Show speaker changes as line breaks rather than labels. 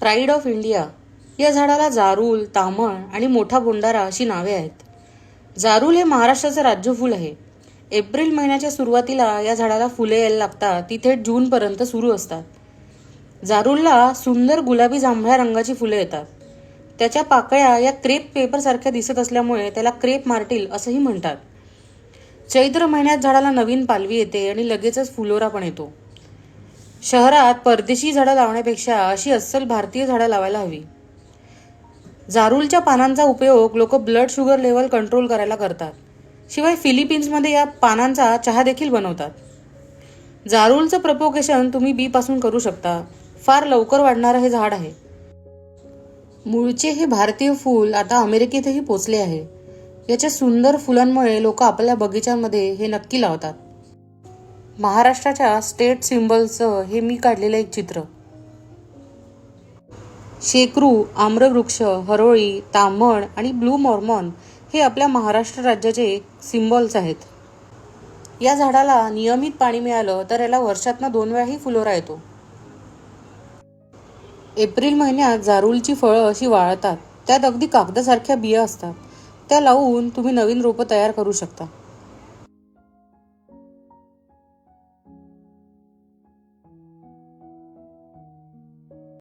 Pride of India या झाडाला जारूल तामळ आणि मोठा बोंडारा अशी नावे आहेत. जारूल हे महाराष्ट्राचं राज्यफूल आहे. एप्रिल महिन्याच्या सुरुवातीला या झाडाला फुले यायला लागतात. ती थेट जूनपर्यंत सुरू असतात. जारूलला सुंदर गुलाबी जांभळ्या रंगाची फुले येतात. त्याच्या पाकळ्या या क्रेप पेपरसारख्या दिसत असल्यामुळे त्याला क्रेप मार्टिल असंही म्हणतात. चैत्र महिन्यात झाडाला नवीन पालवी येते आणि लगेचच फुलोरा पण येतो. शहरात परदेशी झाडं लावण्यापेक्षा अशी अस्सल भारतीय झाडं लावायला हवी. जारूलच्या पानांचा उपयोग लोक ब्लड शुगर लेवल कंट्रोल करायला करतात. शिवाय फिलिपिन्समध्ये या पानांचा चहा देखील बनवतात. जारूलचं प्रपोकेशन तुम्ही बीपासून करू शकता. फार लवकर वाढणारं हे झाड आहे. मूळचे हे भारतीय फूल आता अमेरिकेतही पोचले आहे. याच्या सुंदर फुलांमुळे लोक आपल्या बगीचांमध्ये हे नक्की लावतात. महाराष्ट्राच्या स्टेट सिम्बलचं हे मी काढलेलं एक चित्र. शेकरू आम्रवृक्ष हरोळी तांबण आणि ब्लू मॉर्मॉन हे आपल्या महाराष्ट्र राज्याचे सिम्बॉल्स आहेत. या झाडाला नियमित पाणी मिळालं तर याला वर्षातनं दोन वेळाही फुलोरा येतो. एप्रिल महिन्यात जारुलची फळं अशी वाळतात. त्यात अगदी कागदासारख्या बिया असतात. त्या लावून तुम्ही नवीन रोपं तयार करू शकता.